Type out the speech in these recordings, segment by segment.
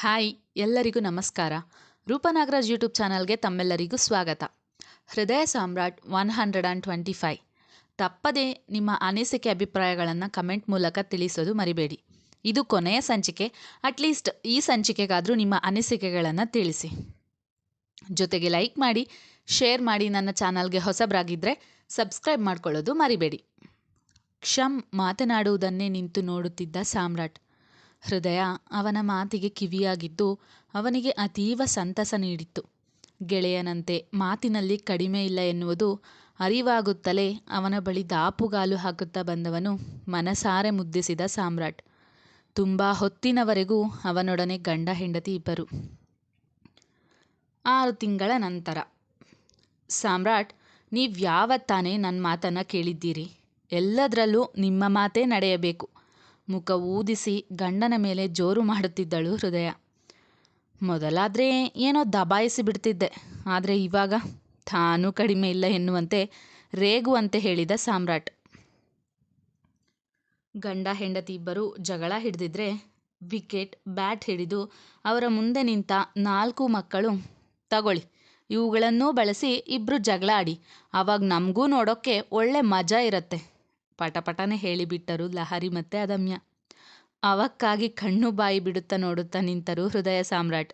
Hi, ಎಲ್ಲರಿಗೂ ನಮಸ್ಕಾರ. ರೂಪನಾಗರಾಜ್ YouTube ಚಾನಲ್ಗೆ ತಮ್ಮೆಲ್ಲರಿಗೂ ಸ್ವಾಗತ. Hrudaya Samrat one hundred and twenty five. ತಪ್ಪದೇ ನಿಮ್ಮ ಅನಿಸಿಕೆ ಅಭಿಪ್ರಾಯಗಳನ್ನು ಕಮೆಂಟ್ ಮೂಲಕ ತಿಳಿಸೋದು ಮರಿಬೇಡಿ. ಇದು ಕೊನೆಯ ಸಂಚಿಕೆ. ಅಟ್ಲೀಸ್ಟ್ ಈ ಸಂಚಿಕೆಗಾದರೂ ನಿಮ್ಮ ಅನಿಸಿಕೆಗಳನ್ನು ತಿಳಿಸಿ. ಜೊತೆಗೆ ಲೈಕ್ ಮಾಡಿ ಶೇರ್ ಮಾಡಿ ನನ್ನ ಚಾನಲ್ಗೆ ಹೊಸಬರಾಗಿದ್ದರೆ ಸಬ್ಸ್ಕ್ರೈಬ್ ಮಾಡ್ಕೊಳ್ಳೋದು ಮರಿಬೇಡಿ. ಕ್ಷಮ್ ಮಾತನಾಡುವುದನ್ನೇ ನಿಂತು ನೋಡುತ್ತಿದ್ದ ಸಾಮ್ರಾಟ್. ಹೃದಯ ಅವನ ಮಾತಿಗೆ ಕಿವಿಯಾಗಿದ್ದು ಅವನಿಗೆ ಅತೀವ ಸಂತಸ ನೀಡಿತ್ತು. ಗೆಳೆಯನಂತೆ ಮಾತಿನಲ್ಲಿ ಕಡಿಮೆ ಇಲ್ಲ ಎನ್ನುವುದು ಅರಿವಾಗುತ್ತಲೇ ಅವನ ಬಳಿ ದಾಪುಗಾಲು ಹಾಕುತ್ತಾ ಬಂದವನು ಮನಸಾರೆ ಮುದ್ದಿಸಿದ ಸಾಮ್ರಾಟ್. ತುಂಬ ಹೊತ್ತಿನವರೆಗೂ ಅವನೊಡನೆ ಗಂಡ ಹೆಂಡತಿ ಇಬ್ಬರು. ಆರು ತಿಂಗಳ ನಂತರ, ಸಾಮ್ರಾಟ್ ನೀವು ಯಾವತ್ತಾನೇ ನನ್ನ ಮಾತನ್ನು ಕೇಳಿದ್ದೀರಿ? ಎಲ್ಲದರಲ್ಲೂ ನಿಮ್ಮ ಮಾತೇ ನಡೆಯಬೇಕು. ಮುಖ ಊದಿಸಿ ಗಂಡನ ಮೇಲೆ ಜೋರು ಮಾಡುತ್ತಿದ್ದಳು ಹೃದಯ. ಮೊದಲಾದರೆ ಏನೋ ದಬಾಯಿಸಿ ಬಿಡ್ತಿದ್ದೆ. ಆದರೆ ಇವಾಗ ತಾನೂ ಕಡಿಮೆ ಇಲ್ಲ ಎನ್ನುವಂತೆ ರೇಗುವಂತೆ ಹೇಳಿದ ಸಾಮ್ರಾಟ್. ಗಂಡ ಹೆಂಡತಿ ಇಬ್ಬರು ಜಗಳ ಹಿಡಿದಿದ್ರೆ ವಿಕೆಟ್ ಬ್ಯಾಟ್ ಹಿಡಿದು ಅವರ ಮುಂದೆ ನಿಂತ ನಾಲ್ಕು ಮಕ್ಕಳು, ತಗೊಳ್ಳಿ, ಇವುಗಳನ್ನೂ ಬಳಸಿ ಇಬ್ಬರು ಜಗಳ ಆಡಿ ಆವಾಗ ನಮಗೂ ನೋಡೋಕ್ಕೆ ಒಳ್ಳೆ ಮಜಾ ಇರುತ್ತೆ. ಪಟಪಟನೆ ಹೇಳಿಬಿಟ್ಟರು ಲಹರಿ ಮತ್ತೆ ಅದಮ್ಯ. ಅವಕ್ಕಾಗಿ ಕಣ್ಣು ಬಾಯಿ ಬಿಡುತ್ತಾ ನೋಡುತ್ತಾ ನಿಂತರು ಹೃದಯ ಸಾಮ್ರಾಟ್.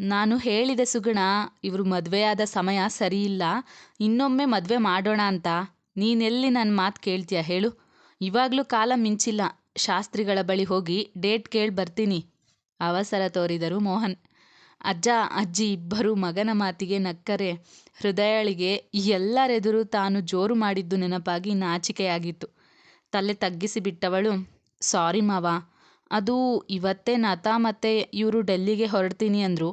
ನಾನು ಹೇಳಿದೆ ಸುಗುಣ, ಇವರು ಮದುವೆಯಾದ ಸಮಯ ಸರಿಯಿಲ್ಲ, ಇನ್ನೊಮ್ಮೆ ಮದುವೆ ಮಾಡೋಣ ಅಂತ. ನೀನೆಲ್ಲಿ ನನ್ನ ಮಾತು ಕೇಳ್ತೀಯ ಹೇಳು. ಇವಾಗಲೂ ಕಾಲ ಮಿಂಚಿಲ್ಲ. ಶಾಸ್ತ್ರಿಗಳ ಬಳಿ ಹೋಗಿ ಡೇಟ್ ಕೇಳಿ ಬರ್ತೀನಿ. ಅವಸರ ತೋರಿದರು ಮೋಹನ್. ಅಜ್ಜ, ಅಜ್ಜಿ ಇಬ್ಬರು ಮಗನ ಮಾತಿಗೆ ನಕ್ಕರೆ. ಹೃದಯಳಿಗೆ ಎಲ್ಲರೆದುರು ತಾನು ಜೋರು ಮಾಡಿದ್ದು ನೆನಪಾಗಿ ನಾಚಿಕೆಯಾಗಿತ್ತು. ತಲೆ ತಗ್ಗಿಸಿಬಿಟ್ಟವಳು ಸಾರಿ ಮಾವ, ಅದು ಇವತ್ತೇ ನತಾ ಮತ್ತೆ ಇವರು ಡೆಲ್ಲಿಗೆ ಹೊರಡ್ತೀನಿ ಅಂದರು.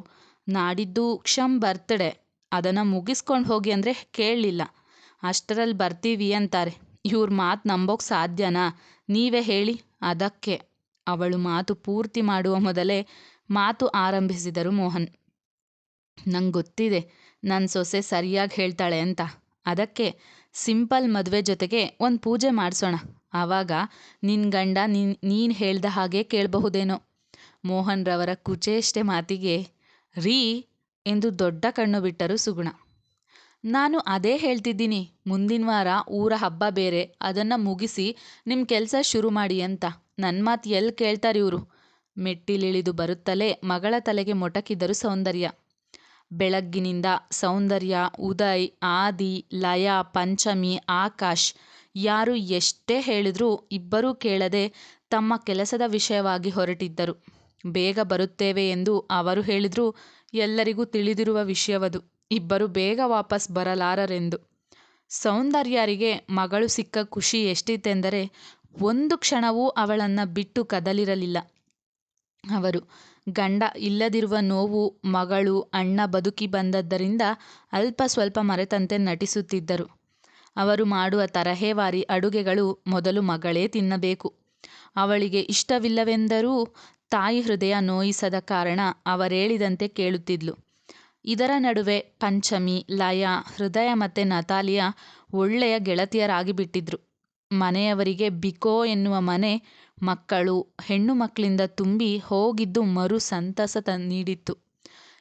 ನಾಡಿದ್ದು ಕ್ಷಮ್ ಬರ್ತ್ಡೇ, ಅದನ್ನು ಮುಗಿಸ್ಕೊಂಡು ಹೋಗಿ ಅಂದರೆ ಕೇಳಲಿಲ್ಲ. ಅಷ್ಟರಲ್ಲಿ ಬರ್ತೀವಿ ಅಂತಾರೆ. ಇವ್ರ ಮಾತು ನಂಬೋಕೆ ಸಾಧ್ಯನಾ? ನೀವೇ ಹೇಳಿ, ಅದಕ್ಕೆ. ಅವಳು ಮಾತು ಪೂರ್ತಿ ಮಾಡುವ ಮೊದಲೇ ಮಾತು ಆರಂಭಿಸಿದರು ಮೋಹನ್. ನಂಗೆ ಗೊತ್ತಿದೆ ನನ್ನ ಸೊಸೆ ಸರಿಯಾಗಿ ಹೇಳ್ತಾಳೆ ಅಂತ. ಅದಕ್ಕೆ ಸಿಂಪಲ್ ಮದುವೆ ಜೊತೆಗೆ ಒಂದು ಪೂಜೆ ಮಾಡಿಸೋಣ. ಆವಾಗ ನಿನ್ನ ಗಂಡ ನೀನ್, ನೀನು ಹೇಳ್ದ ಹಾಗೆ ಕೇಳಬಹುದೇನೋ. ಮೋಹನ್ ರವರ ಕುಚೇಷ್ಟೆ ಮಾತಿಗೆ, ರೀ ಎಂದು ದೊಡ್ಡ ಕಣ್ಣು ಬಿಟ್ಟರು ಸುಗುಣ. ನಾನು ಅದೇ ಹೇಳ್ತಿದ್ದೀನಿ, ಮುಂದಿನ ವಾರ ಊರ ಹಬ್ಬ ಬೇರೆ, ಅದನ್ನು ಮುಗಿಸಿ ನಿಮ್ಮ ಕೆಲಸ ಶುರು ಮಾಡಿ ಅಂತ. ನನ್ನ ಮಾತು ಎಲ್ಲಿ ಕೇಳ್ತಾರೆ ಇವರು? ಮೆಟ್ಟಿಲಿಳಿದು ಬರುತ್ತಲೇ ಮಗಳ ತಲೆಗೆ ಮೊಟಕಿದರು ಸೌಂದರ್ಯ. ಬೆಳಗ್ಗಿನಿಂದ ಸೌಂದರ್ಯ, ಉದಯ್, ಆದಿ, ಲಯ, ಪಂಚಮಿ, ಆಕಾಶ್ ಯಾರು ಎಷ್ಟೇ ಹೇಳಿದ್ರೂ ಇಬ್ಬರೂ ಕೇಳದೆ ತಮ್ಮ ಕೆಲಸದ ವಿಷಯವಾಗಿ ಹೊರಟಿದ್ದರು. ಬೇಗ ಬರುತ್ತೇವೆ ಎಂದು ಅವರು ಹೇಳಿದ್ರೂ ಎಲ್ಲರಿಗೂ ತಿಳಿದಿರುವ ವಿಷಯವದು. ಇಬ್ಬರು ಬೇಗ ವಾಪಸ್ ಬರಲಾರರೆಂದು. ಸೌಂದರ್ಯರಿಗೆ ಮಗಳು ಸಿಕ್ಕ ಖುಷಿ ಎಷ್ಟಿತ್ತೆಂದರೆ ಒಂದು ಕ್ಷಣವೂ ಅವಳನ್ನು ಬಿಟ್ಟು ಕದಲಿರಲಿಲ್ಲ. ಅವರು, ಗಂಡ ಇಲ್ಲದಿರುವ ನೋವು ಮಗಳು ಅಣ್ಣ ಬದುಕಿ ಬಂದದ್ದರಿಂದ ಅಲ್ಪ ಸ್ವಲ್ಪ ಮರೆತಂತೆ ನಟಿಸುತ್ತಿದ್ದರು. ಅವರು ಮಾಡುವ ತರಹೇವಾರಿ ಅಡುಗೆಗಳು ಮೊದಲು ಮಗಳೇ ತಿನ್ನಬೇಕು. ಅವಳಿಗೆ ಇಷ್ಟವಿಲ್ಲವೆಂದರೂ ತಾಯಿ ಹೃದಯ ನೋಯಿಸದ ಕಾರಣ ಅವರೇಳಿದಂತೆ ಕೇಳುತ್ತಿದ್ಲು. ಇದರ ನಡುವೆ ಪಂಚಮಿ, ಲಯ, ಹೃದಯ ಮತ್ತು ನತಾಲಿಯ ಒಳ್ಳೆಯ ಗೆಳತಿಯರಾಗಿ ಬಿಟ್ಟಿದ್ರು ಮನೆಯವರಿಗೆ ಬಿಕೋ ಎನ್ನುವ ಮನೆ ಮಕ್ಕಳು ಹೆಣ್ಣು ಮಕ್ಕಳಿಂದ ತುಂಬಿ ಹೋಗಿದ್ದು ಮರು ಸಂತಸ ತ ನೀಡಿತ್ತು.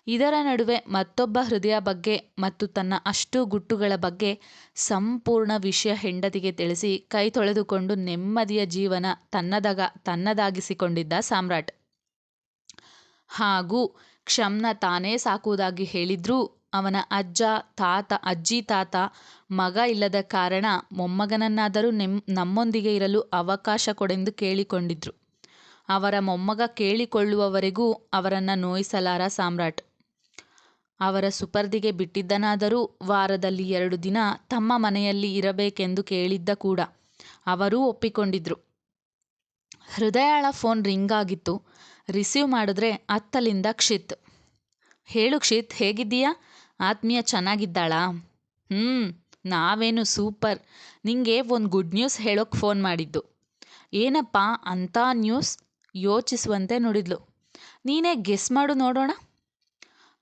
ಇದರ ನಡುವೆ ಮತ್ತೊಬ್ಬ ಹೃದಯ ಬಗ್ಗೆ ಮತ್ತು ತನ್ನ ಅಷ್ಟು ಗುಟ್ಟುಗಳ ಬಗ್ಗೆ ಸಂಪೂರ್ಣ ವಿಷಯ ಹೆಂಡತಿಗೆ ತಿಳಿಸಿ ಕೈ ತೊಳೆದುಕೊಂಡು ನೆಮ್ಮದಿಯ ಜೀವನ ತನ್ನದಾಗ ತನ್ನದಾಗಿಸಿಕೊಂಡಿದ್ದ ಸಾಮ್ರಾಟ್. ಹಾಗೂ ಕ್ಷಮ್ನ ತಾನೇ ಸಾಕುವುದಾಗಿ ಹೇಳಿದ್ರೂ ಅವನ ಅಜ್ಜ, ತಾತ, ಅಜ್ಜಿ, ತಾತ, ಮಗ ಇಲ್ಲದ ಕಾರಣ ಮೊಮ್ಮಗನನ್ನಾದರೂ ನೆಮ್, ನಮ್ಮೊಂದಿಗೆ ಇರಲು ಅವಕಾಶ ಕೊಡೆಂದು ಕೇಳಿಕೊಂಡಿದ್ರು. ಅವರ ಮೊಮ್ಮಗ ಕೇಳಿಕೊಳ್ಳುವವರೆಗೂ ಅವರನ್ನು ನೋಯಿಸಲಾರ ಸಾಮ್ರಾಟ್. ಅವರ ಸುಪರ್ದಿಗೆ ಬಿಟ್ಟಿದ್ದನಾದರೂ ವಾರದಲ್ಲಿ ಎರಡು ದಿನ ತಮ್ಮ ಮನೆಯಲ್ಲಿ ಇರಬೇಕೆಂದು ಕೇಳಿದ್ದ ಕೂಡ ಅವರೂ ಒಪ್ಪಿಕೊಂಡಿದ್ರು. ಹೃದಯಾಳ ಫೋನ್ ರಿಂಗ್ ಆಗಿತ್ತು. ರಿಸೀವ್ ಮಾಡಿದ್ರೆ ಅತ್ತಲಿಂದ ಕ್ಷಿತ್. ಹೇಳು ಕ್ಷಿತ್, ಹೇಗಿದ್ದೀಯಾ? ಆತ್ಮೀಯ ಚೆನ್ನಾಗಿದ್ದಾಳಾ? ಹ್ಞೂ ನಾವೇನು ಸೂಪರ್. ನಿಂಗೆ ಒಂದು ಗುಡ್ ನ್ಯೂಸ್ ಹೇಳೋಕ್ಕೆ ಫೋನ್ ಮಾಡಿದ್ದು. ಏನಪ್ಪ ಅಂಥ ನ್ಯೂಸ್ ಯೋಚಿಸುವಂತೆ ನುಡಿದ್ಲು. ನೀನೇ ಗೆಸ್ ಮಾಡು ನೋಡೋಣ?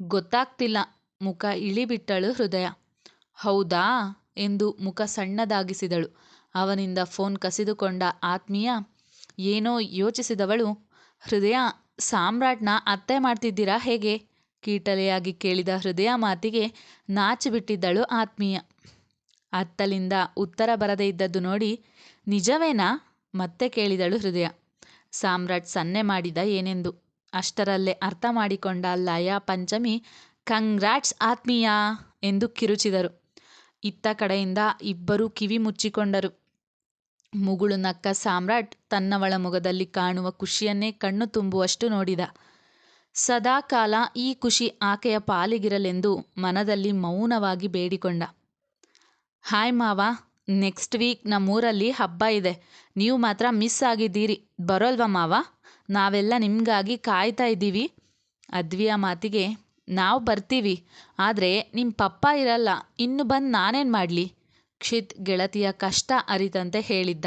ಗೊತ್ತಾಗ್ತಿಲ್ಲ. ಮುಖ ಇಳಿಬಿಟ್ಟಳು ಹೃದಯ. ಹೌದಾ ಎಂದು ಮುಖ ಸಣ್ಣದಾಗಿಸಿದಳು. ಅವನಿಂದ ಫೋನ್ ಕಸಿದುಕೊಂಡ ಆತ್ಮೀಯ, ಏನೋ ಯೋಚಿಸಿದವಳು. ಹೃದಯ, ಸಾಮ್ರಾಟ್ನ ಅತ್ತೆ ಮಾಡ್ತಿದ್ದೀರಾ ಹೇಗೆ? ಕೀಟಲೆಯಾಗಿ ಕೇಳಿದ ಹೃದಯ ಮಾತಿಗೆ ನಾಚಿಬಿಟ್ಟಿದ್ದಳು ಆತ್ಮೀಯ. ಅತ್ತಲಿಂದ ಉತ್ತರ ಬರದೇ ಇದ್ದದ್ದು ನೋಡಿ ನಿಜವೇನಾ? ಮತ್ತೆ ಕೇಳಿದಳು ಹೃದಯ. ಸಾಮ್ರಾಟ್ ಸನ್ನೆ ಮಾಡಿದ ಏನೆಂದು? ಅಷ್ಟರಲ್ಲೇ ಅರ್ಥ ಮಾಡಿಕೊಂಡ ಲಯ ಪಂಚಮಿ ಕಂಗ್ರಾಟ್ಸ್ ಆತ್ಮೀಯ ಎಂದು ಕಿರುಚಿದರು. ಇತ್ತ ಕಡೆಯಿಂದ ಇಬ್ಬರೂ ಕಿವಿ ಮುಚ್ಚಿಕೊಂಡರು. ಮುಗುಳು ನಕ್ಕ ಸಾಮ್ರಾಟ್ ತನ್ನವಳ ಮೊಗದಲ್ಲಿ ಕಾಣುವ ಖುಷಿಯನ್ನೇ ಕಣ್ಣು ತುಂಬುವಷ್ಟು ನೋಡಿದ. ಸದಾಕಾಲ ಈ ಖುಷಿ ಆಕೆಯ ಪಾಲಿಗಿರಲೆಂದು ಮನದಲ್ಲಿ ಮೌನವಾಗಿ ಬೇಡಿಕೊಂಡ. ಹಾಯ್ ಮಾವ, ನೆಕ್ಸ್ಟ್ ವೀಕ್ ನಮ್ಮೂರಲ್ಲಿ ಹಬ್ಬ ಇದೆ. ನೀವು ಮಾತ್ರ ಮಿಸ್ ಆಗಿದ್ದೀರಿ. ಬರೋಲ್ವಾ ಮಾವ? ನಾವೆಲ್ಲ ನಿಮಗಾಗಿ ಕಾಯ್ತಾ ಇದ್ದೀವಿ. ಅದ್ವಿಯ ಮಾತಿಗೆ, ನಾವು ಬರ್ತೀವಿ. ಆದರೆ ನಿಮ್ಮ ಪಪ್ಪ ಇರಲ್ಲ. ಇನ್ನು ಬಂದು ನಾನೇನು ಮಾಡಲಿ? ಕ್ಷಿತ್ ಗೆಳತಿಯ ಕಷ್ಟ ಅರಿತಂತೆ ಹೇಳಿದ್ದ.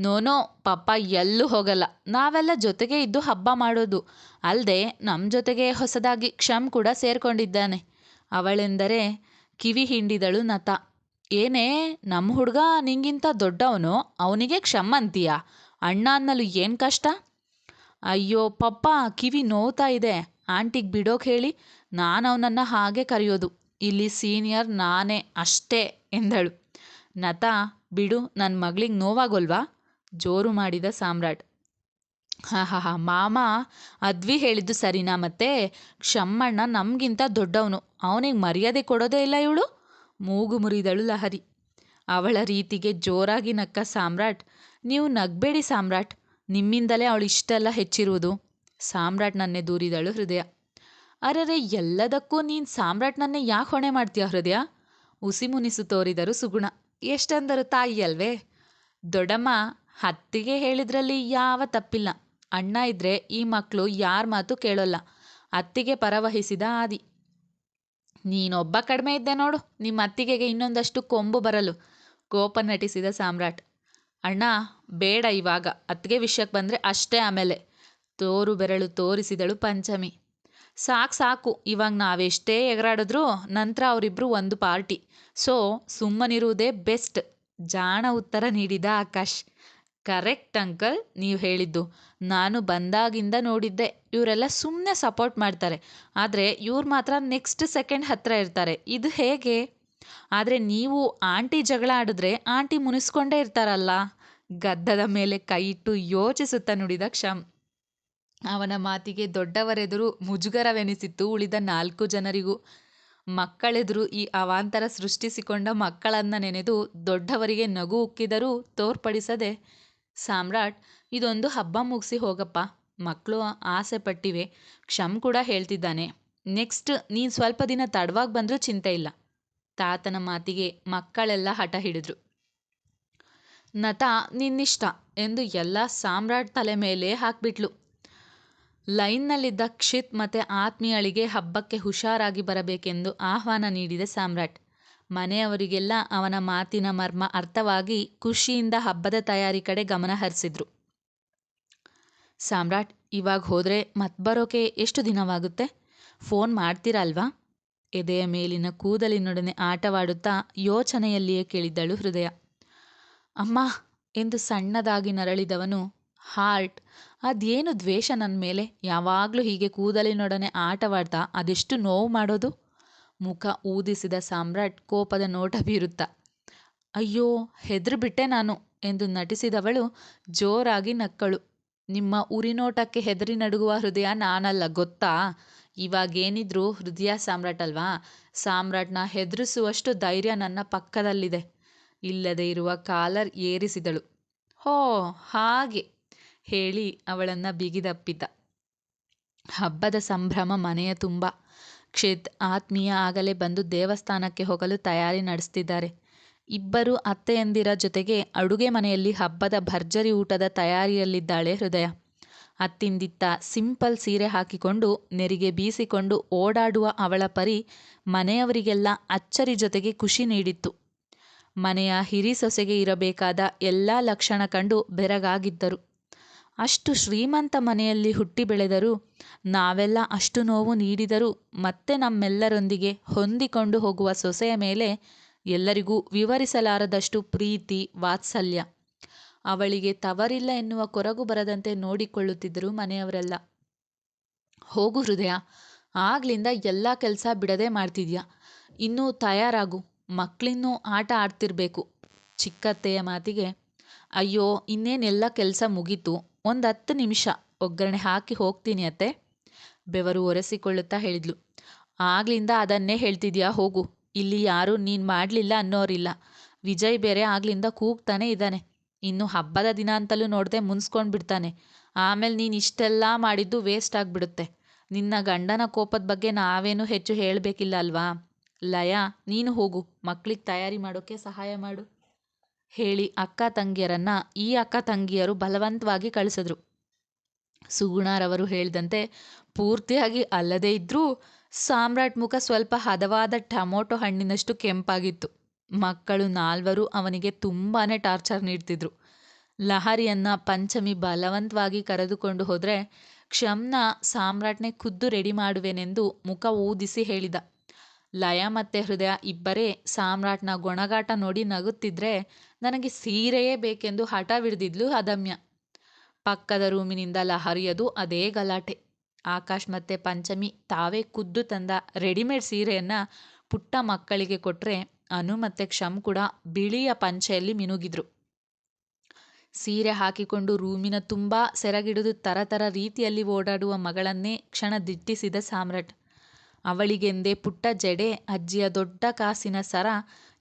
ನೋನೋ ಪಾಪ ಎಲ್ಲೂ ಹೋಗಲ್ಲ. ನಾವೆಲ್ಲ ಜೊತೆಗೆ ಇದ್ದು ಹಬ್ಬ ಮಾಡೋದು. ಅಲ್ಲದೆ ನಮ್ಮ ಜೊತೆಗೆ ಹೊಸದಾಗಿ ಕ್ಷಮ್ ಕೂಡ ಸೇರ್ಕೊಂಡಿದ್ದಾನೆ. ಅವಳೆಂದರೆ ಕಿವಿ ಹಿಂಡಿದಳು ನತ. ಏನೇ ನಮ್ಮ ಹುಡುಗ ನಿಂಗಿಂತ ದೊಡ್ಡವನು, ಅವನಿಗೆ ಕ್ಷಮ್ ಅಂತೀಯ? ಅಣ್ಣ ಅನ್ನಲು ಏನು ಕಷ್ಟ? ಅಯ್ಯೋ, ಪಪ್ಪ, ಕಿವಿ ನೋವ್ತಾ ಇದೆ. ಆಂಟಿಗೆ ಬಿಡೋಕೆ ಹೇಳಿ ನಾನು ಅವನನ್ನು ಹಾಗೆ ಕರೆಯೋದು. ಇಲ್ಲಿ ಸೀನಿಯರ್ ನಾನೇ ಅಷ್ಟೇ ಎಂದಳು. ನತಾ ಬಿಡು ನನ್ನ ಮಗಳಿಗೆ ನೋವಾಗೋಲ್ವಾ? ಜೋರು ಮಾಡಿದ ಸಾಮ್ರಾಟ್. ಹಾ ಹಾ ಹಾ, ಮಾಮ ಅದ್ವಿ ಹೇಳಿದ್ದು ಸರಿನಾ ಮತ್ತೆ? ಕ್ಷಮ್ಮಣ್ಣ ನಮಗಿಂತ ದೊಡ್ಡವನು. ಅವನಿಗೆ ಮರ್ಯಾದೆ ಕೊಡೋದೇ ಇಲ್ಲ ಇವಳು? ಮೂಗು ಮುರಿದಳು ಲಹರಿ. ಅವಳ ರೀತಿಗೆ ಜೋರಾಗಿ ನಕ್ಕ ಸಾಮ್ರಾಟ್. ನೀವು ನಗಬೇಡಿ ಸಾಮ್ರಾಟ್. ನಿಮ್ಮಿಂದಲೇ ಅವಳು ಇಷ್ಟೆಲ್ಲ ಹೆಚ್ಚಿರುವುದು. ಸಾಮ್ರಾಟ್ನನ್ನೇ ದೂರಿದಳು ಹೃದಯ. ಅರರೆ, ಎಲ್ಲದಕ್ಕೂ ನೀನು ಸಾಮ್ರಾಟ್ನನ್ನೇ ಯಾಕೆ ಹೊಣೆ ಮಾಡ್ತೀಯ ಹೃದಯ? ಉಸಿ ಮುನಿಸು ತೋರಿದರು ಸುಗುಣ. ಎಷ್ಟೆಂದರು ತಾಯಿ ಅಲ್ವೇ ದೊಡ್ಡಮ್ಮ ಹತ್ತಿಗೆ ಹೇಳಿದ್ರಲ್ಲಿ ಯಾವ ತಪ್ಪಿಲ್ಲ. ಅಣ್ಣ ಇದ್ರೆ ಈ ಮಕ್ಕಳು ಯಾರ ಮಾತು ಕೇಳೋಲ್ಲ. ಅತ್ತಿಗೆ ಪರವಹಿಸಿದ ಆದಿ. ನೀನೊಬ್ಬ ಕಡಿಮೆ ಇದ್ದೆ ನೋಡು. ನಿಮ್ಮ ಅತ್ತಿಗೆಗೆ ಇನ್ನೊಂದಷ್ಟು ಕೊಂಬು ಬರಲು. ಕೋಪ ನಟಿಸಿದ ಸಾಮ್ರಾಟ್. ಅಣ್ಣ, ಬೇಡ ಇವಾಗ. ಅತ್ತಿಗೆ ವಿಷಯಕ್ಕೆ ಬಂದರೆ ಅಷ್ಟೇ ಆಮೇಲೆ. ತೋರು ಬೆರಳು ತೋರಿಸಿದಳು ಪಂಚಮಿ. ಸಾಕು ಸಾಕು, ಇವಾಗ ನಾವೆಷ್ಟೇ ಎಗರಾಡಿದ್ರೂ ನಂತರ ಅವರಿಬ್ಬರು ಒಂದು ಪಾರ್ಟಿ. So, ಸುಮ್ಮನಿರುವುದೇ best. ಜಾಣ ಉತ್ತರ ನೀಡಿದ ಆಕಾಶ್. ಕರೆಕ್ಟ್ ಅಂಕಲ್, ನೀವು ಹೇಳಿದ್ದು. ನಾನು ಬಂದಾಗಿಂದ ನೋಡಿದ್ದೆ. ಇವರೆಲ್ಲ ಸುಮ್ಮನೆ ಸಪೋರ್ಟ್ ಮಾಡ್ತಾರೆ. ಆದರೆ ಇವ್ರು ಮಾತ್ರ ನೆಕ್ಸ್ಟ್ ಸೆಕೆಂಡ್ ಹತ್ತಿರ ಇರ್ತಾರೆ. ಇದು ಹೇಗೆ? ಆದರೆ ನೀವು ಆಂಟಿ ಜಗಳ ಆಡಿದ್ರೆ ಆಂಟಿ ಮುನಿಸ್ಕೊಂಡೇ ಇರ್ತಾರಲ್ಲ. ಗದ್ದದ ಮೇಲೆ ಕೈ ಇಟ್ಟು ಯೋಚಿಸುತ್ತಾ ನುಡಿದ ಕ್ಷಮ್. ಅವನ ಮಾತಿಗೆ ದೊಡ್ಡವರೆದುರು ಮುಜುಗರವೆನಿಸಿತ್ತು. ಉಳಿದ ನಾಲ್ಕು ಜನರಿಗೂ ಮಕ್ಕಳೆದುರು ಈ ಅವಾಂತರ ಸೃಷ್ಟಿಸಿಕೊಂಡ ಮಕ್ಕಳನ್ನ ನೆನೆದು ದೊಡ್ಡವರಿಗೆ ನಗು ಉಕ್ಕಿದರೂ ತೋರ್ಪಡಿಸದೆ ಸಾಮ್ರಾಟ್, ಇದೊಂದು ಹಬ್ಬ ಮುಗಿಸಿ ಹೋಗಪ್ಪ. ಮಕ್ಕಳು ಆಸೆ ಪಟ್ಟಿವೆ. ಕ್ಷಮ್ ಕೂಡ ಹೇಳ್ತಿದ್ದಾನೆ. ನೆಕ್ಸ್ಟ್, ನೀನು ಸ್ವಲ್ಪ ದಿನ ತಡವಾಗಿ ಬಂದರೂ ಚಿಂತೆ ಇಲ್ಲ ತಾತನ ಮಾತಿಗೆ ಮಕ್ಕಳೆಲ್ಲ ಹಠ ಹಿಡಿದ್ರು. ನತ ನಿನ್ನಿಷ್ಟ ಎಂದು ಎಲ್ಲ ಸಾಮ್ರಾಟ್ ತಲೆ ಮೇಲೆ ಹಾಕ್ಬಿಟ್ಲು. ಲೈನ್ನಲ್ಲಿದ್ದ ಕ್ಷಿತ್ ಮತ್ತೆ ಆತ್ಮೀಯಳಿಗೆ ಹಬ್ಬಕ್ಕೆ ಹುಷಾರಾಗಿ ಬರಬೇಕೆಂದು ಆಹ್ವಾನ ನೀಡಿದ ಸಾಮ್ರಾಟ್. ಮನೆಯವರಿಗೆಲ್ಲ ಅವನ ಮಾತಿನ ಮರ್ಮ ಅರ್ಥವಾಗಿ ಖುಷಿಯಿಂದ ಹಬ್ಬದ ತಯಾರಿ ಕಡೆ ಗಮನ ಹರಿಸಿದ್ರು. ಸಾಮ್ರಾಟ್, ಇವಾಗ ಹೋದ್ರೆ ಮತ್ತೆ ಬರೋಕೆ ಎಷ್ಟು ದಿನವಾಗುತ್ತೆ? ಫೋನ್ ಮಾಡ್ತೀರಲ್ವಾ ಎದೆಯ ಮೇಲಿನ ಕೂದಲಿನೊಡನೆ ಆಟವಾಡುತ್ತಾ ಯೋಚನೆಯಲ್ಲಿಯೇ ಕೇಳಿದ್ದಳು ಹೃದಯ. ಅಮ್ಮ, ಎಂದು ಸಣ್ಣದಾಗಿ ನರಳಿದವನು ಹಾರ್ಟ್ ಅದೇನು ದ್ವೇಷ ನನ್ನ ಮೇಲೆ? ಯಾವಾಗಲೂ ಹೀಗೆ ಕೂದಲಿನೊಡನೆ ಆಟವಾಡ್ತಾ ಅದೆಷ್ಟು ನೋವು ಮಾಡೋದು? ಮುಖ ಊದಿಸಿದ ಸಾಮ್ರಾಟ್ ಕೋಪದ ನೋಟ ಬೀರುತ್ತಾ. ಅಯ್ಯೋ ಹೆದರ್ಬಿಟ್ಟೆ ನಾನು ಎಂದು ನಟಿಸಿದವಳು ಜೋರಾಗಿ ನಕ್ಕಳು. ನಿಮ್ಮ ಉರಿನೋಟಕ್ಕೆ ಹೆದರಿ ನಡುಗುವ ಹೃದಯ ನಾನಲ್ಲ, ಗೊತ್ತಾ? ಇವಾಗೇನಿದ್ರು ಹೃದಯ ಸಾಮ್ರಾಟ್ ಅಲ್ವಾ? ಸಾಮ್ರಾಟ್ನ ಹೆದರಿಸುವಷ್ಟು ಧೈರ್ಯ ನನ್ನ ಪಕ್ಕದಲ್ಲಿದೆ. ಇಲ್ಲದೆ ಇರುವ ಕಾಲರ್ ಏರಿಸಿದಳು. ಹೋ, ಹಾಗೆ. ಹೇಳಿ ಅವಳನ್ನು ಬಿಗಿದಪ್ಪಿದ ಹಬ್ಬದ ಸಂಭ್ರಮ ಮನೆಯ ತುಂಬ. ಕ್ಷೇತ್ ಆತ್ಮೀಯ ಆಗಲೇ ಬಂದು ದೇವಸ್ಥಾನಕ್ಕೆ ಹೋಗಲು ತಯಾರಿ ನಡೆಸ್ತಿದ್ದಾರೆ. ಇಬ್ಬರು ಅತ್ತೆಯಂದಿರ ಜೊತೆಗೆ ಅಡುಗೆ ಮನೆಯಲ್ಲಿ ಹಬ್ಬದ ಭರ್ಜರಿ ಊಟದ ತಯಾರಿಯಲ್ಲಿದ್ದಾಳೆ ಹೃದಯ. ಅತ್ತಿಂದಿತ್ತ ಸಿಂಪಲ್ ಸೀರೆ ಹಾಕಿಕೊಂಡು ನೆರಿಗೆ ಬೀಸಿಕೊಂಡು ಓಡಾಡುವ ಅವಳ ಪರಿ ಮನೆಯವರಿಗೆಲ್ಲ ಅಚ್ಚರಿ ಜೊತೆಗೆ ಖುಷಿ ನೀಡಿತ್ತು. ಮನೆಯ ಹಿರಿ ಸೊಸೆಗೆ ಇರಬೇಕಾದ ಎಲ್ಲ ಲಕ್ಷಣ ಕಂಡು ಬೆರಗಾಗಿದ್ದರು. ಅಷ್ಟು ಶ್ರೀಮಂತ ಮನೆಯಲ್ಲಿ ಹುಟ್ಟಿ ಬೆಳೆದರೂ, ನಾವೆಲ್ಲ ಅಷ್ಟು ನೋವು ನೀಡಿದರೂ ಮತ್ತೆ ನಮ್ಮೆಲ್ಲರೊಂದಿಗೆ ಹೊಂದಿಕೊಂಡು ಹೋಗುವ ಸೊಸೆಯ ಮೇಲೆ ಎಲ್ಲರಿಗೂ ವಿವರಿಸಲಾರದಷ್ಟು ಪ್ರೀತಿ, ವಾತ್ಸಲ್ಯ. ಅವಳಿಗೆ ತವರಿಲ್ಲ ಎನ್ನುವ ಕೊರಗು ಬರದಂತೆ ನೋಡಿಕೊಳ್ಳುತ್ತಿದ್ದರು ಮನೆಯವರೆಲ್ಲ. ಹೋಗು ಹೃದಯ, ಆಗ್ಲಿಂದ ಎಲ್ಲ ಕೆಲಸ ಬಿಡದೆ ಮಾಡ್ತಿದ್ಯಾ? ಇನ್ನೂ ತಯಾರಾಗು ಮಕ್ಕಳಿನ್ನೂ ಆಟ ಆಡ್ತಿರ್ಬೇಕು. ಚಿಕ್ಕತ್ತೆಯ ಮಾತಿಗೆ, ಅಯ್ಯೋ, ಇನ್ನೇನೆಲ್ಲ ಕೆಲಸ ಮುಗೀತು. ಒಂದು ಹತ್ತು ನಿಮಿಷ ಒಗ್ಗರಣೆ ಹಾಕಿ ಹೋಗ್ತೀನಿ ಅತ್ತೆ. ಬೆವರು ಒರೆಸಿಕೊಳ್ಳುತ್ತಾ ಹೇಳಿದ್ಲು. ಆಗ್ಲಿಂದ ಅದನ್ನೇ ಹೇಳ್ತಿದ್ಯಾ ಹೋಗು. ಇಲ್ಲಿ ಯಾರೂ ನೀನು ಮಾಡಲಿಲ್ಲ ಅನ್ನೋರಿಲ್ಲ. ವಿಜಯ್ ಬೇರೆ ಆಗ್ಲಿಂದ ಕೂಗ್ತಾನೆ ಇದ್ದಾನೆ. ಇನ್ನು ಹಬ್ಬದ ದಿನ ಅಂತಲೂ ನೋಡದೆ ಮುನ್ಸ್ಕೊಂಡು ಬಿಡ್ತಾನೆ. ಆಮೇಲೆ ನೀನು ಇಷ್ಟೆಲ್ಲ ಮಾಡಿದ್ದು ವೇಸ್ಟ್ ಆಗಿಬಿಡುತ್ತೆ. ನಿನ್ನ ಗಂಡನ ಕೋಪದ ಬಗ್ಗೆ ನಾವೇನು ಹೆಚ್ಚು ಹೇಳಬೇಕಿಲ್ಲ ಅಲ್ವಾ? ಲಯ, ನೀನು ಹೋಗು. ಮಕ್ಕಳಿಗೆ ತಯಾರಿ ಮಾಡೋಕ್ಕೆ ಸಹಾಯ ಮಾಡು. ಹೇಳಿ ಅಕ್ಕ ತಂಗಿಯರನ್ನ ಈ ಅಕ್ಕ ತಂಗಿಯರು ಬಲವಂತವಾಗಿ ಕಳಿಸಿದ್ರು. ಸುಗುಣಾರವರು ಹೇಳಿದಂತೆ, ಪೂರ್ತಿಯಾಗಿ ಅಲ್ಲದೇ ಇದ್ದರೂ ಸಾಮ್ರಾಟ್ ಮುಖ ಸ್ವಲ್ಪ ಹದವಾದ ಟಮೋಟೊ ಹಣ್ಣಿನಷ್ಟು ಕೆಂಪಾಗಿತ್ತು. ಮಕ್ಕಳು ನಾಲ್ವರು ಅವನಿಗೆ ತುಂಬಾ ಟಾರ್ಚರ್ ನೀಡ್ತಿದ್ರು. ಲಹರಿಯನ್ನ ಪಂಚಮಿ ಬಲವಂತವಾಗಿ ಕರೆದುಕೊಂಡು ಹೋದರೆ, ಕ್ಷಮ್ನ ಸಾಮ್ರಾಟ್ನೇ ಖುದ್ದು ರೆಡಿ ಮಾಡುವೆನೆಂದು ಮುಖ ಊದಿಸಿ ಹೇಳಿದ. ಲಯ ಮತ್ತೆ ಹೃದಯ ಇಬ್ಬರೇ ಸಾಮ್ರಾಟ್ನ ಗೊಣಗಾಟ ನೋಡಿ ನಗುತ್ತಿದ್ರೆ ನನಗೆ ಸೀರೆಯೇ ಬೇಕೆಂದು ಹಠವಿಡ್ದಿದ್ಲು ಅದಮ್ಯ. ಪಕ್ಕದ ರೂಮಿನಿಂದ ಲಹರಿಯದು ಅದೇ ಗಲಾಟೆ. ಆಕಾಶ್ ಮತ್ತೆ ಪಂಚಮಿ ತಾವೇ ಖುದ್ದು ತಂದ ರೆಡಿಮೇಡ್ ಸೀರೆಯನ್ನ ಪುಟ್ಟ ಮಕ್ಕಳಿಗೆ ಕೊಟ್ರೆ ಅನು ಮತ್ತೆ ಕ್ಷಮ್ ಕೂಡ ಬಿಳಿಯ ಪಂಚೆಯಲ್ಲಿ ಮಿನುಗಿದ್ರು. ಸೀರೆ ಹಾಕಿಕೊಂಡು ರೂಮಿನ ತುಂಬ ಸೆರಗಿಡಿದು ತರತರ ರೀತಿಯಲ್ಲಿ ಓಡಾಡುವ ಮಗಳನ್ನೇ ಕ್ಷಣ ದಿಟ್ಟಿಸಿದ ಸಾಮ್ರಾಟ್. ಅವಳಿಗೆಂದೇ ಪುಟ್ಟ ಜಡೆ, ಅಜ್ಜಿಯ ದೊಡ್ಡ ಕಾಸಿನ ಸರ,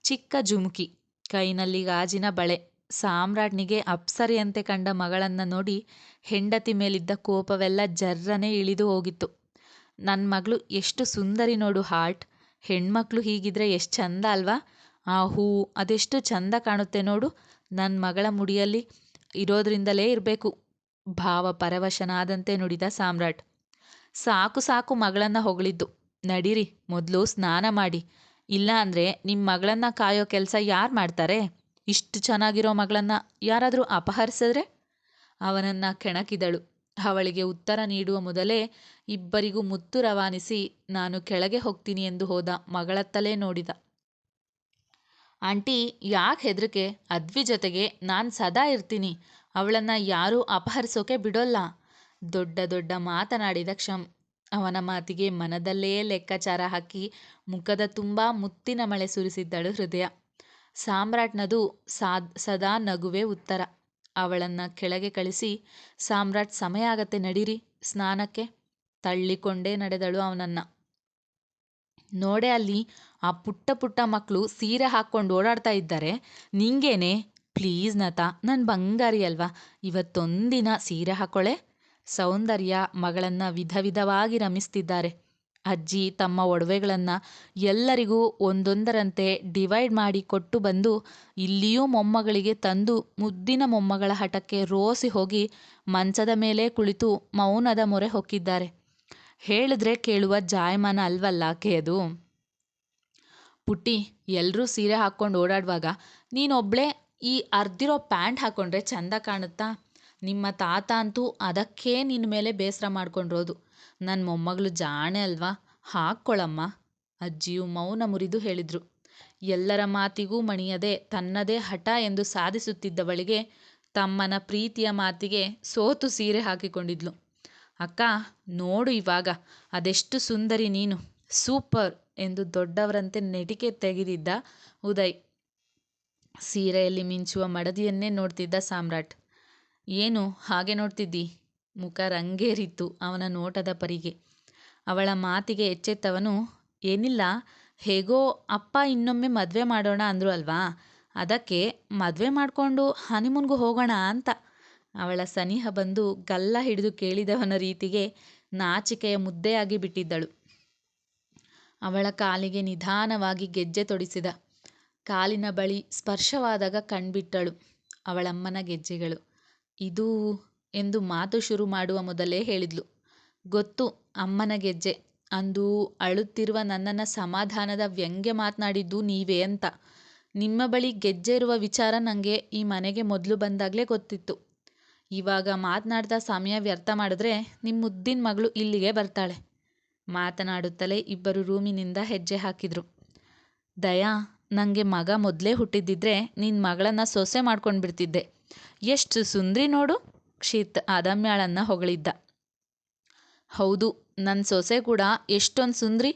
ಚಿಕ್ಕ ಜುಮುಕಿ, ಕೈನಲ್ಲಿ ಗಾಜಿನ ಬಳೆ. ಸಾಮ್ರಾಜ್ಞಿಗೆ ಅಪ್ಸರಿಯಂತೆ ಕಂಡ ಮಗಳನ್ನ ನೋಡಿ ಹೆಂಡತಿ ಮೇಲಿದ್ದ ಕೋಪವೆಲ್ಲ ಜರ್ರನೆ ಇಳಿದು ಹೋಗಿತ್ತು. ನನ್ನ ಮಗಳು ಎಷ್ಟು ಸುಂದರಿ ನೋಡು ಹಾರ್ಟ್. ಹೆಣ್ಮಕ್ಳು ಹೀಗಿದ್ರೆ ಎಷ್ಟು ಚಂದ ಅಲ್ವಾ? ಆ ಹೂ ಅದೆಷ್ಟು ಚಂದ ಕಾಣುತ್ತೆ ನೋಡು. ನನ್ನ ಮಗಳ ಮುಡಿಯಲ್ಲಿ ಇರೋದ್ರಿಂದಲೇ ಇರಬೇಕು. ಭಾವ ಪರವಶನಾದಂತೆ ನುಡಿದ ಸಾಮ್ರಾಟ್. ಸಾಕು ಸಾಕು ಮಗಳನ್ನ ಹೊಗಳಿದ್ದು. ನಡೀರಿ, ಮೊದಲು ಸ್ನಾನ ಮಾಡಿ. ಇಲ್ಲ ಅಂದರೆ ನಿಮ್ಮ ಮಗಳನ್ನ ಕಾಯೋ ಕೆಲಸ ಯಾರು ಮಾಡ್ತಾರೆ? ಇಷ್ಟು ಚೆನ್ನಾಗಿರೋ ಮಗಳನ್ನ ಯಾರಾದರೂ ಅಪಹರಿಸಿದ್ರೆ? ಅವನನ್ನ ಕೆಣಕಿದಳು. ಅವಳಿಗೆ ಉತ್ತರ ನೀಡುವ ಮೊದಲೇ ಇಬ್ಬರಿಗೂ ಮುತ್ತು ರವಾನಿಸಿ, ನಾನು ಕೆಳಗೆ ಹೋಗ್ತೀನಿ ಎಂದು ಹೋದ ಮಗಳತ್ತಲೇ ನೋಡಿದ. ಆಂಟಿ, ಯಾಕೆ ಹೆದರಿಕೆ? ಅದ್ವಿ ಜೊತೆಗೆ ನಾನು ಸದಾ ಇರ್ತೀನಿ. ಅವಳನ್ನು ಯಾರೂ ಅಪಹರಿಸೋಕೆ ಬಿಡೋಲ್ಲ. ದೊಡ್ಡ ದೊಡ್ಡ ಮಾತನಾಡಿದ ಕ್ಷಮ್. ಅವನ ಮಾತಿಗೆ ಮನದಲ್ಲೇ ಲೆಕ್ಕಾಚಾರ ಹಾಕಿ ಮುಖದ ತುಂಬ ಮುತ್ತಿನ ಮಳೆ ಸುರಿಸಿದ್ದಳು ಹೃದಯ. ಸಾಮ್ರಾಟ್ನದು ಸಾದ್, ಸದಾ ನಗುವೆ ಉತ್ತರ. ಅವಳನ್ನು ಕೆಳಗೆ ಕಳಿಸಿ, ಸಾಮ್ರಾಟ್, ಸಮಯ ಆಗತ್ತೆ, ನಡೀರಿ, ಸ್ನಾನಕ್ಕೆ. ತಳ್ಳಿಕೊಂಡೇ ನಡೆದಳು ಅವನನ್ನು. ನೋಡೆ ಅಲ್ಲಿ ಆ ಪುಟ್ಟ ಪುಟ್ಟ ಮಕ್ಕಳು ಸೀರೆ ಹಾಕ್ಕೊಂಡು ಓಡಾಡ್ತಾ ಇದ್ದಾರೆ. ನಿಂಗೇನೆ? ಪ್ಲೀಸ್, ನತಾ ನನ್ನ ಬಂಗಾರಿ ಅಲ್ವಾ? ಇವತ್ತೊಂದಿನ ಸೀರೆ ಹಾಕೊಳ್ಳೆ ಸೌಂದರ್ಯ ಮಗಳನ್ನು ವಿಧ ವಿಧವಾಗಿ ರಮಿಸ್ತಿದ್ದಾರೆ. ಅಜ್ಜಿ ತಮ್ಮ ಒಡವೆಗಳನ್ನು ಎಲ್ಲರಿಗೂ ಒಂದೊಂದರಂತೆ ಡಿವೈಡ್ ಮಾಡಿ ಕೊಟ್ಟು ಬಂದು ಇಲ್ಲಿಯೂ ಮೊಮ್ಮಗಳಿಗೆ ತಂದು ಮುದ್ದಿನ ಮೊಮ್ಮಗಳ ಹಠಕ್ಕೆ ರೋಸಿ ಹೋಗಿ ಮಂಚದ ಮೇಲೆ ಕುಳಿತು ಮೌನದ ಮೊರೆ ಹೊಕ್ಕಿದ್ದಾರೆ. ಹೇಳಿದ್ರೆ ಕೇಳುವ ಜಾಯಮಾನ ಅಲ್ವಲ್ಲ ಅದು ಪುಟ್ಟಿ ಎಲ್ಲರೂ ಸೀರೆ ಹಾಕ್ಕೊಂಡು ಓಡಾಡುವಾಗ ನೀನೊಬ್ಳೆ ಈ ಅರ್ದಿರೋ ಪ್ಯಾಂಟ್ ಹಾಕ್ಕೊಂಡ್ರೆ ಚಂದ ಕಾಣುತ್ತಾ? ನಿಮ್ಮ ತಾತ ಅಂತೂ ಅದಕ್ಕೇ ನಿನ್ನ ಮೇಲೆ ಬೇಸರ ಮಾಡ್ಕೊಂಡಿರೋದು. ನನ್ನ ಮೊಮ್ಮಗಳು ಜಾಣೆ ಅಲ್ವಾ? ಹಾಕ್ಕೊಳಮ್ಮ ಅಜ್ಜಿಯು ಮೌನ ಮುರಿದು ಹೇಳಿದ್ರು. ಎಲ್ಲರ ಮಾತಿಗೂ ಮಣಿಯದೆ, ತನ್ನದೇ ಹಠ ಎಂದು ಸಾಧಿಸುತ್ತಿದ್ದವಳಿಗೆ ತಮ್ಮನ ಪ್ರೀತಿಯ ಮಾತಿಗೆ ಸೋತು ಸೀರೆ ಹಾಕಿಕೊಂಡಿದ್ಲು. ಅಕ್ಕ, ನೋಡು ಇವಾಗ, ಅದೆಷ್ಟು ಸುಂದರಿ ನೀನು. ಸೂಪರ್! ಎಂದು ದೊಡ್ಡವರಂತೆ ನೆಟಿಕೆ ತೆಗೆದಿದ್ದ ಉದಯ್. ಸೀರೆಯಲ್ಲಿ ಮಿಂಚುವ ಮಡದಿಯನ್ನೇ ನೋಡ್ತಿದ್ದ ಸಾಮ್ರಾಟ್. ಏನು ಹಾಗೆ ನೋಡ್ತಿದ್ದಿ? ಮುಖ ರಂಗೇರಿತ್ತು ಅವನ ನೋಟದ ಪರಿಗೆ. ಅವಳ ಮಾತಿಗೆ ಎಚ್ಚೆತ್ತವನು, ಏನಿಲ್ಲ, ಹೇಗೋ ಅಪ್ಪ ಇನ್ನೊಮ್ಮೆ ಮದುವೆ ಮಾಡೋಣ ಅಂದರು ಅಲ್ವಾ? ಅದಕ್ಕೆ ಮದುವೆ ಮಾಡಿಕೊಂಡು ಹನಿಮೂನ್ಗೂ ಹೋಗೋಣ ಅಂತ. ಅವಳ ಸನಿಹ ಬಂದು ಗಲ್ಲ ಹಿಡಿದು ಕೇಳಿದವನ ರೀತಿಗೆ ನಾಚಿಕೆಯ ಮುದ್ದೆಯಾಗಿ ಬಿಟ್ಟಿದ್ದಳು. ಅವಳ ಕಾಲಿಗೆ ನಿಧಾನವಾಗಿ ಗೆಜ್ಜೆ ತೊಡಿಸಿದ. ಕಾಲಿನ ಬಳಿ ಸ್ಪರ್ಶವಾದಾಗ ಕಣ್ಬಿಟ್ಟಳು ಅವಳಮ್ಮನ ಗೆಜ್ಜೆಗಳು. ಇದು ಎಂದು ಮಾತು ಶುರು ಮಾಡುವ ಮೊದಲೇ ಹೇಳಿದ್ಲು. ಗೊತ್ತು, ಅಮ್ಮನ ಗೆಜ್ಜೆ. ಅಂದು ಅಳುತ್ತಿರುವ ನನ್ನನ್ನು ಸಮಾಧಾನದ ವ್ಯಂಗ್ಯ ಮಾತನಾಡಿದ್ದು ನೀವೇ ಅಂತ. ನಿಮ್ಮ ಬಳಿ ಗೆಜ್ಜೆ ಇರುವ ವಿಚಾರ ನನಗೆ ಈ ಮನೆಗೆ ಮೊದಲು ಬಂದಾಗಲೇ ಗೊತ್ತಿತ್ತು. ಇವಾಗ ಮಾತನಾಡ್ತಾ ಸಮಯ ವ್ಯರ್ಥ ಮಾಡಿದ್ರೆ ನಿಮ್ಮ ಮುದ್ದಿನ ಮಗಳು ಇಲ್ಲಿಗೆ ಬರ್ತಾಳೆ. ಮಾತನಾಡುತ್ತಲೇ ಇಬ್ಬರು ರೂಮಿನಿಂದ ಹೆಜ್ಜೆ ಹಾಕಿದರು. ದಯಾ ನನಗೆ ಮಗ ಮೊದಲೇ ಹುಟ್ಟಿದ್ದಿದ್ರೆ ನಿನ್ನ ಮಗಳನ್ನು ಸೊಸೆ ಮಾಡ್ಕೊಂಡು ಬಿಡ್ತಿದ್ದೆ ಎಷ್ಟು ಸುಂದ್ರಿ ನೋಡು, ಕ್ಷಿತ್ ಆದಮ್ಯಾಳನ್ನು ಹೊಗಳಿದ್ದ. ಹೌದು ನನ್ನ ಸೊಸೆ ಕೂಡ ಎಷ್ಟೊಂದು ಸುಂದ್ರಿ,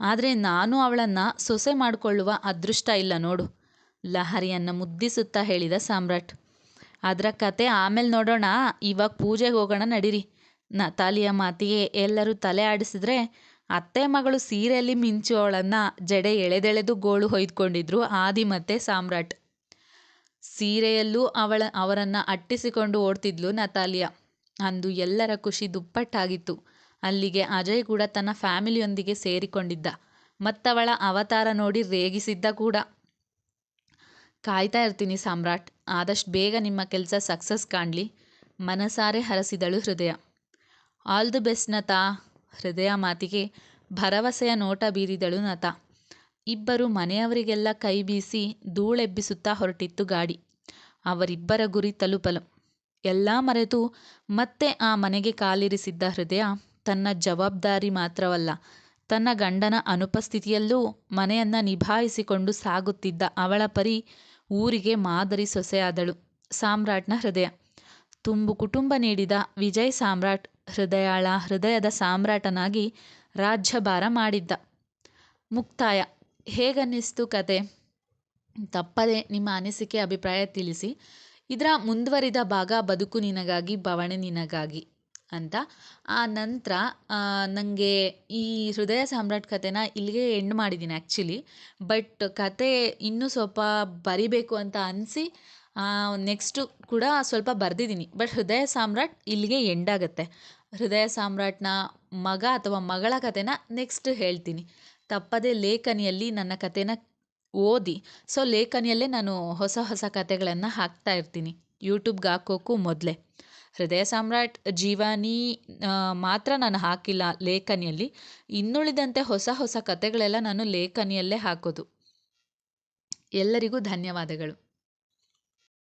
ಆದರೆ ನಾನು ಅವಳನ್ನು ಸೊಸೆ ಮಾಡಿಕೊಳ್ಳುವ ಅದೃಷ್ಟ ಇಲ್ಲ ನೋಡು, ಲಹರಿಯನ್ನು ಮುದ್ದಿಸುತ್ತಾ ಹೇಳಿದ ಸಾಮ್ರಾಟ್. ಅದರ ಕತೆ ಆಮೇಲೆ ನೋಡೋಣ, ಇವಾಗ ಪೂಜೆಗೆ ಹೋಗೋಣ ನಡೀರಿ. ನತಾಲಿಯ ಮಾತಿಗೆ ಎಲ್ಲರೂ ತಲೆ ಆಡಿಸಿದ್ರೆ ಅತ್ತೆ ಮಗಳು ಸೀರೆಯಲ್ಲಿ ಮಿಂಚುವವಳನ್ನು ಜಡೆ ಎಳೆದೆಳೆದು ಗೋಳು ಹೊಯ್ದುಕೊಂಡಿದ್ರು ಆದಿ ಮತ್ತೆ ಸಾಮ್ರಾಟ್. ಸೀರೆಯಲ್ಲೂ ಅವಳ ಅವರನ್ನು ಅಟ್ಟಿಸಿಕೊಂಡು ಓಡ್ತಿದ್ಲು ನತಾಲಿಯಾ. ಅಂದು ಎಲ್ಲರ ಖುಷಿ ದುಪ್ಪಟ್ಟಾಗಿತ್ತು. ಅಲ್ಲಿಗೆ ಅಜಯ್ ಕೂಡ ತನ್ನ ಫ್ಯಾಮಿಲಿಯೊಂದಿಗೆ ಸೇರಿಕೊಂಡಿದ್ದ. ಮತ್ತವಳ ಅವತಾರ ನೋಡಿ ರೇಗಿಸಿದ್ದ ಕೂಡ. ಕಾಯ್ತಾ ಇರ್ತೀನಿ ಸಾಮ್ರಾಟ್, ಆದಷ್ಟು ಬೇಗ ನಿಮ್ಮ ಕೆಲಸ ಸಕ್ಸಸ್ ಕಾಣಲಿ. ಮನಸಾರೆ ಹರಸಿದಳು ಹೃದಯ. ಆಲ್ ದಿ ಬೆಸ್ಟ್ ನತಾ. ಹೃದಯ ಮಾತಿಗೆ ಭರವಸೆಯ ನೋಟ ಬೀರಿದಳು ನತ ಇಬ್ಬರು ಮನೆಯವರಿಗೆಲ್ಲ ಕೈ ಬೀಸಿ ಧೂಳೆಬ್ಬಿಸುತ್ತಾ ಹೊರಟಿತ್ತು ಗಾಡಿ. ಅವರಿಬ್ಬರ ಗುರಿ ತಲುಪಲು. ಎಲ್ಲ ಮರೆತು ಮತ್ತೆ ಆ ಮನೆಗೆ ಕಾಲಿರಿಸಿದ್ದ ಹೃದಯ ತನ್ನ ಜವಾಬ್ದಾರಿ ಮಾತ್ರವಲ್ಲ, ತನ್ನ ಗಂಡನ ಅನುಪಸ್ಥಿತಿಯಲ್ಲೂ ಮನೆಯನ್ನ ನಿಭಾಯಿಸಿಕೊಂಡು ಸಾಗುತ್ತಿದ್ದ ಅವಳ ಪರಿ ಊರಿಗೆ ಮಾದರಿ ಸೊಸೆಯಾದಳು ಸಾಮ್ರಾಟ್ನ ಹೃದಯ. ತುಂಬು ಕುಟುಂಬ ನೀಡಿದ ವಿಜಯ್ ಸಾಮ್ರಾಟ್ ಹೃದಯಾಳ, ಹೃದಯದ ಸಾಮ್ರಾಟನಾಗಿ ರಾಜ್ಯಭಾರ ಮಾಡಿದ್ದ. ಮುಕ್ತಾಯ. ಹೇಗನ್ನಿಸ್ತು ಕತೆ? ತಪ್ಪದೆ ನಿಮ್ಮ ಅನಿಸಿಕೆ, ಅಭಿಪ್ರಾಯ ತಿಳಿಸಿ. ಇದರ ಮುಂದುವರಿದ ಭಾಗ ಬದುಕು ನಿನಗಾಗಿ, ಬವಣೆ ನಿನಗಾಗಿ ಅಂತ. ಆ ನಂತರ ನನಗೆ ಈ ಹೃದಯ ಸಾಮ್ರಾಟ್ ಕಥೆನ ಇಲ್ಲಿಗೆ ಎಂಡ್ ಮಾಡಿದ್ದೀನಿ ಆ್ಯಕ್ಚುಲಿ ಬಟ್ ಕತೆ ಇನ್ನೂ ಸ್ವಲ್ಪ ಬರಿಬೇಕು ಅಂತ ಅನಿಸಿ ನೆಕ್ಸ್ಟು ಕೂಡ ಸ್ವಲ್ಪ ಬರೆದಿದ್ದೀನಿ ಬಟ್ ಹೃದಯ ಸಾಮ್ರಾಟ್ ಇಲ್ಲಿಗೆ ಎಂಡ್ ಆಗುತ್ತೆ. ಹೃದಯ ಸಾಮ್ರಾಟ್ನ ಮಗ ಅಥವಾ ಮಗಳ ಕಥೆನ ನೆಕ್ಸ್ಟ್ ಹೇಳ್ತೀನಿ. ತಪ್ಪದೇ ಲೇಖನಿಯಲ್ಲಿ ನನ್ನ ಕಥೆನ ಓದಿ ಸೊ ಲೇಖನಿಯಲ್ಲೇ ನಾನು ಹೊಸ ಹೊಸ ಕಥೆಗಳನ್ನು ಹಾಕ್ತಾ ಇರ್ತೀನಿ. ಯೂಟ್ಯೂಬ್ಗೆ ಹಾಕೋಕ್ಕೂ ಮೊದಲೇ. ಹೃದಯ ಸಾಮ್ರಾಟ್ ಜೀವಾನಿ ಮಾತ್ರ ನಾನು ಹಾಕಿಲ್ಲ ಲೇಖನಿಯಲ್ಲಿ. ಇನ್ನುಳಿದಂತೆ ಹೊಸ ಹೊಸ ಕಥೆಗಳೆಲ್ಲ ನಾನು ಲೇಖನಿಯಲ್ಲೇ ಹಾಕೋದು. ಎಲ್ಲರಿಗೂ ಧನ್ಯವಾದಗಳು.